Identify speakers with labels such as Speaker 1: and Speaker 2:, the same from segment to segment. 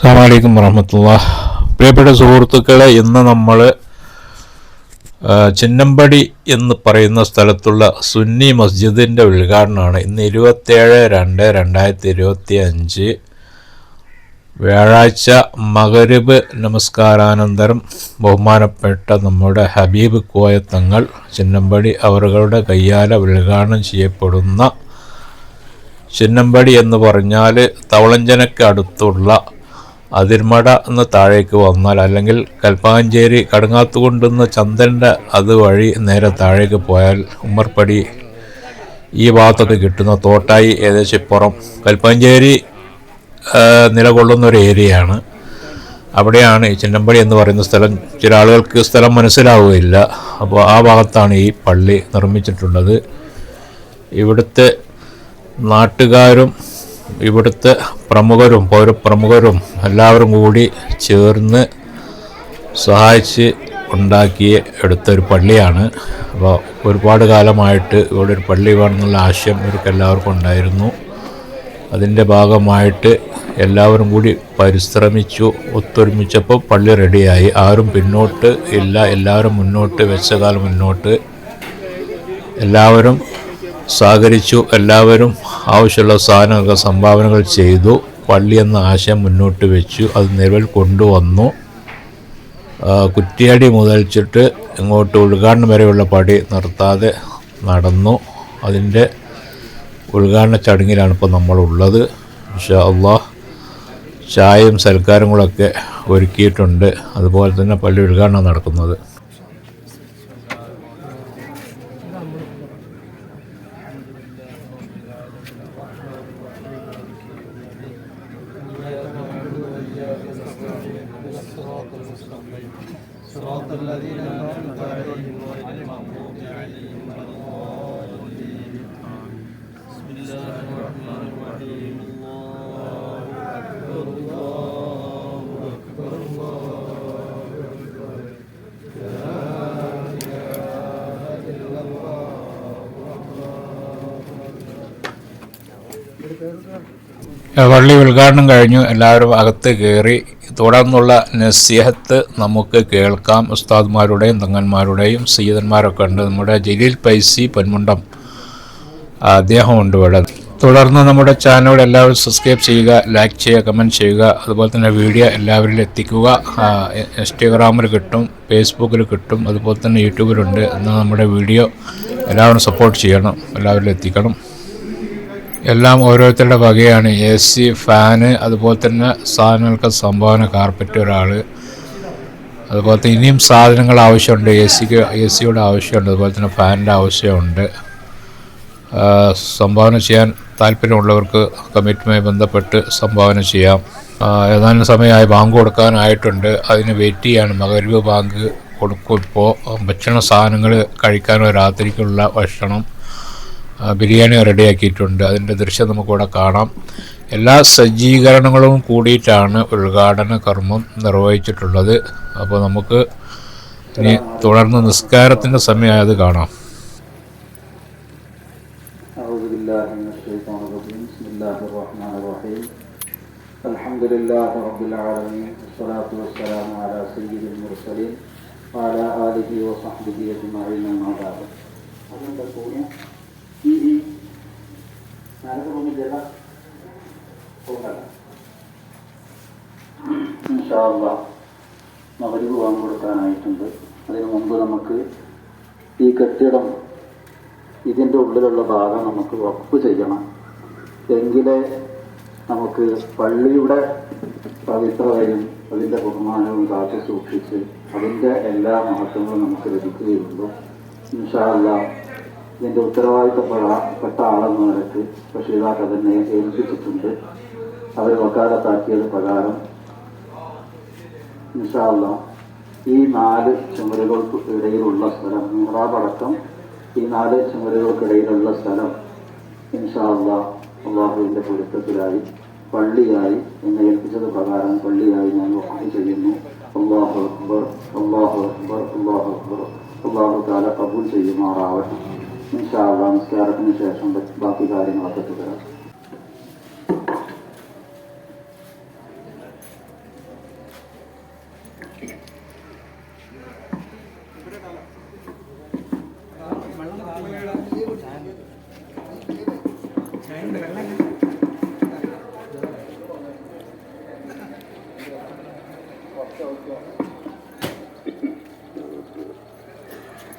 Speaker 1: അസ്സാമലൈക്കും വറഹമത്തുള്ള പ്രിയപ്പെട്ട സുഹൃത്തുക്കളെ ഇന്ന് നമ്മൾ ചിന്നമ്പടി എന്ന് പറയുന്ന സ്ഥലത്തുള്ള സുന്നി മസ്ജിദിന്റെ ഉദ്ഘാടനമാണ്. ഇന്ന് ഇരുപത്തേഴ് രണ്ട് രണ്ടായിരത്തി ഇരുപത്തി അഞ്ച് വ്യാഴാഴ്ച മകരബ് നമസ്കാരാനന്തരം ബഹുമാനപ്പെട്ട നമ്മുടെ ഹബീബ് കോയത്തങ്ങൾ ചിന്നമ്പടി അവരുടെ കയ്യാല ഉദ്ഘാടനം ചെയ്യപ്പെടുന്ന ചിന്നമ്പടി എന്ന് പറഞ്ഞാൽ തവളഞ്ചനക്ക് അടുത്തുള്ള അതിർമട എന്ന് താഴേക്ക് വന്നാൽ അല്ലെങ്കിൽ കൽപ്പാഞ്ചേരി കടുങ്ങാത്തുകൊണ്ടുന്ന ചന്ദന്റെ അത് വഴി നേരെ താഴേക്ക് പോയാൽ ഉമ്മർപ്പടി ഈ ഭാഗത്തൊക്കെ കിട്ടുന്ന തോട്ടായി ഏകദേശം ഇപ്പുറം. കൽപ്പാഞ്ചേരി നിലകൊള്ളുന്ന ഒരു ഏരിയയാണ്. അവിടെയാണ് ഈ ചിന്നമ്പടി എന്ന് പറയുന്ന സ്ഥലം. ചില ആളുകൾക്ക് സ്ഥലം മനസ്സിലാവുകയില്ല. അപ്പോൾ ആ ഭാഗത്താണ് ഈ പള്ളി നിർമ്മിച്ചിട്ടുള്ളത്. ഇവിടുത്തെ നാട്ടുകാരും ഇവിടുത്തെ പ്രമുഖരും പൗരപ്രമുഖരും എല്ലാവരും കൂടി ചേർന്ന് സഹായിച്ച് ഉണ്ടാക്കി എടുത്തൊരു പള്ളിയാണ്. അപ്പോൾ ഒരുപാട് കാലമായിട്ട് ഇവിടെ ഒരു പള്ളി വേണമെന്നുള്ള ആശയം ഇവർക്ക് എല്ലാവർക്കും ഉണ്ടായിരുന്നു. അതിന്റെ ഭാഗമായിട്ട് എല്ലാവരും കൂടി പരിശ്രമിച്ചു ഒത്തൊരുമിച്ചപ്പോൾ പള്ളി റെഡിയായി. ആരും പിന്നോട്ട് ഇല്ല എല്ലാവരും മുന്നോട്ട് വെച്ച കാലം മുന്നോട്ട്. എല്ലാവരും സഹകരിച്ചു. എല്ലാവരും ആവശ്യമുള്ള സാധനങ്ങൾ സംഭാവനകൾ ചെയ്തു. പള്ളി എന്ന ആശയം മുന്നോട്ട് വെച്ചു. അത് നിലവിൽ കൊണ്ടുവന്നു. കുറ്റിയാടി മുതൽച്ചിട്ട് ഇങ്ങോട്ട് ഉദ്ഘാടനം വരെയുള്ള പടി നിർത്താതെ നടന്നു. അതിന്റെ ഉദ്ഘാടന ചടങ്ങിലാണ് ഇപ്പോൾ നമ്മളുള്ളത്. പക്ഷേ അള്ളാഹ് ചായയും സൽക്കാരങ്ങളൊക്കെ ഒരുക്കിയിട്ടുണ്ട്. അതുപോലെ തന്നെ പള്ളി ഉദ്ഘാടനം നടക്കുന്നത്. الذين أنعمت عليهم غير المغضوب عليهم ولا الضالين بسم الله. الرحمن الرحيم الله أكبر الله أكبر الله أكبر لا إله إلا الله الله أكبر പള്ളി ഉദ്ഘാടനം കഴിഞ്ഞു. എല്ലാവരും അകത്ത് കയറി തുടർന്നുള്ള നസീഹത്ത് നമുക്ക് കേൾക്കാം. ഉസ്താദ്മാരുടെയും തങ്ങന്മാരുടെയും സീതന്മാരൊക്കെ ഉണ്ട്. നമ്മുടെ ജലീൽ പൈസി പൊന്മുണ്ടം അദ്ദേഹം ഉണ്ട് ഇവിടെ. തുടർന്ന് നമ്മുടെ ചാനൽ എല്ലാവരും സബ്സ്ക്രൈബ് ചെയ്യുക ലൈക്ക് ചെയ്യുക കമന്റ് ചെയ്യുക. അതുപോലെ തന്നെ വീഡിയോ എല്ലാവരിലും എത്തിക്കുക. ഇൻസ്റ്റഗ്രാമിൽ കിട്ടും ഫേസ്ബുക്കിൽ കിട്ടും. അതുപോലെ തന്നെ യൂട്യൂബിലുണ്ട് എന്നാൽ നമ്മുടെ വീഡിയോ എല്ലാവരും സപ്പോർട്ട് ചെയ്യണം. എല്ലാവരിലും എത്തിക്കണം. എല്ലാം ഓരോരുത്തരുടെ വകയാണ്. എ സി ഫാന് അതുപോലെ തന്നെ സാധനങ്ങൾക്ക് സംഭാവന കാർപ്പറ്റ് ഒരാൾ അതുപോലെ തന്നെ ഇനിയും സാധനങ്ങൾ ആവശ്യമുണ്ട്. എ സിക്ക് എ സിയുടെ ആവശ്യമുണ്ട്. അതുപോലെ തന്നെ ഫാനിന്റെ ആവശ്യമുണ്ട്. സംഭാവന ചെയ്യാൻ താല്പര്യമുള്ളവർക്ക് കമ്മിറ്റുമായി ബന്ധപ്പെട്ട് സംഭാവന ചെയ്യാം. ഏതാനും സമയമായി ബാങ്ക് കൊടുക്കാനായിട്ടുണ്ട്. അതിന് വെയിറ്റ് ചെയ്യാണ്. മകരവ് ബാങ്ക് കൊടുക്കും ഇപ്പോൾ. ഭക്ഷണ സാധനങ്ങൾ കഴിക്കാനോ രാത്രിക്കുള്ള ഭക്ഷണം ബിരിയാണി റെഡിയാക്കിയിട്ടുണ്ട് അതിൻ്റെ ദൃശ്യം നമുക്കിവിടെ കാണാം എല്ലാ സജ്ജീകരണങ്ങളും കൂടിയിട്ടാണ് ഉദ്ഘാടന കർമ്മം നിർവഹിച്ചിട്ടുള്ളത് അപ്പോൾ നമുക്ക് ഇനി തുടർന്ന് നിസ്കാരത്തിൻ്റെ സമയമായത് കാണാം
Speaker 2: أعوذ بالله من الشيطان الرجيم بسم الله الرحمن الرحيم الحمد لله رب العالمين والصلاة والسلام على سيد المرسلين وعلى آله وصحبه أجمعين أما بعد നരകഭൂമി ജല പോകല മകരിവ് വാങ്ങിക്കൊടുക്കാനായിട്ടുണ്ട് അതിനു മുമ്പ് നമുക്ക് ഈ കെട്ടിടം ഇതിന്റെ ഉള്ളിലുള്ള ഭാഗം നമുക്ക് വകുപ്പ് ചെയ്യണം. എങ്കിലേ നമുക്ക് പള്ളിയുടെ പവിത്രതയും അതിന്റെ ബഹുമാനവും കാത്തു സൂക്ഷിച്ച് അതിന്റെ എല്ലാ മഹത്വങ്ങളും നമുക്ക് ലഭിക്കുകയുള്ളൂ. ഇൻഷാല്ല ഇതിന്റെ ഉത്തരവാദിത്തപ്പെട്ട ആളെന്ന നിലയ്ക്ക് രക്ഷിതാക്കൾ തന്നെ ഏൽപ്പിച്ചിട്ടുണ്ട്. അവർ വക്കാലത്താക്കിയത് പ്രകാരം നിഷാള്ള ഈ നാല് ചുമരുകൾക്ക് ഇടയിലുള്ള സ്ഥലം മിഹ്റാബ് ഈ നാല് ചുമരുകൾക്കിടയിലുള്ള സ്ഥലം ഇൻഷാല്ല അള്ളാഹുവിന്റെ പൊരുത്തത്തിലായി പള്ളിയായി എന്നെ ഏൽപ്പിച്ചത് പ്രകാരം പള്ളിയായി ഞാൻ വഖഫ് ചെയ്യുന്നു. അള്ളാഹു അക്ബർ അള്ളാഹു അക്ബർ അള്ളാഹു അക്ബർ. അള്ളാഹു താല കബൂൽ ചെയ്യുമാറാവട്ടെ. ഇൻഷാല്ല നിസ്കാരത്തിന് ശേഷം ബാക്കി കാര്യങ്ങളൊക്കെ തുടരാം.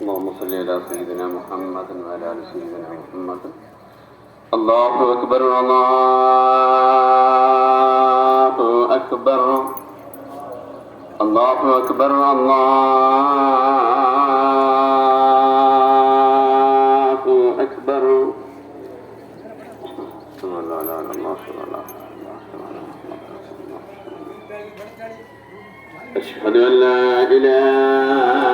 Speaker 3: اللهم صل على سيدنا محمد وعلى آل سيدنا محمد. الله أكبر الله أكبر. الله أكبر الله أكبر. لا لا ما شاء الله أشهد أن لا إله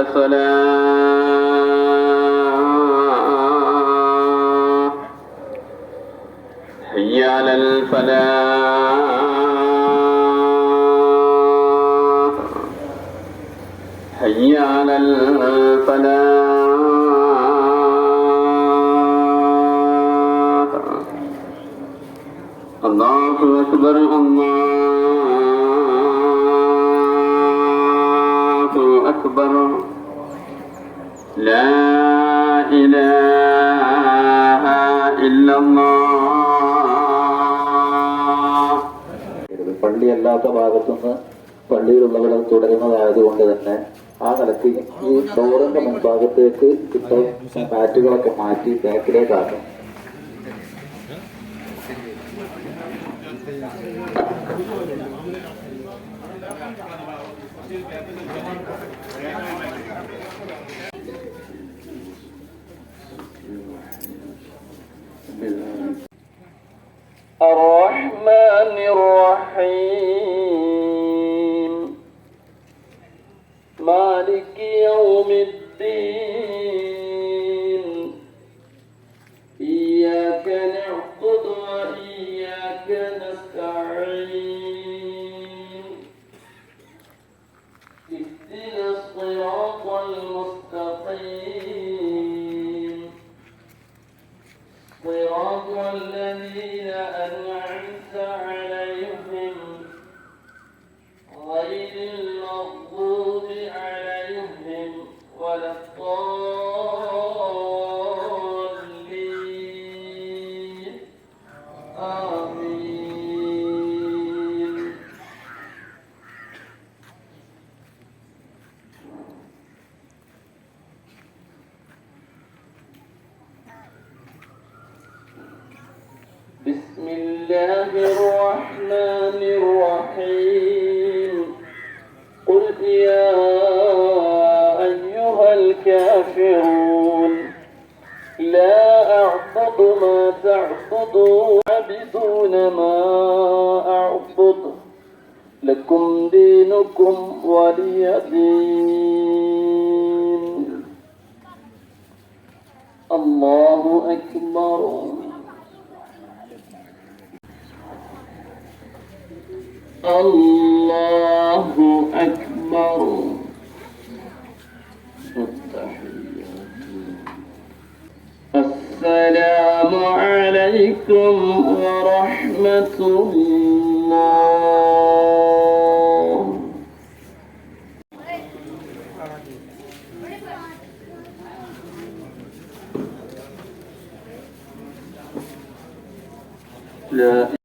Speaker 3: الصلاة حي على الفلاح حي على الفلاح الله أكبر الله أكبر لا إله إلا الله
Speaker 2: പള്ളിയല്ലാത്ത ഭാഗത്തുനിന്ന് പള്ളിയിലുള്ളവർ തുടരുന്നതായതുകൊണ്ട് തന്നെ ആ നിലയ്ക്ക് ഈ ഡോറിന്റെ മുൻഭാഗത്തേക്ക് ഇപ്പോൾ ബാറ്റുകളൊക്കെ മാറ്റി ബാക്കിലേക്കാക്കും
Speaker 3: الرحمن الله الرحمن الرحيم. قل يا أيها الكافرون لا أعبد ما تعبدون عبدون ما أعبد. لكم دينكم ولي دين الله أكبر. الله أكبر السلام عليكم ورحمة الله لا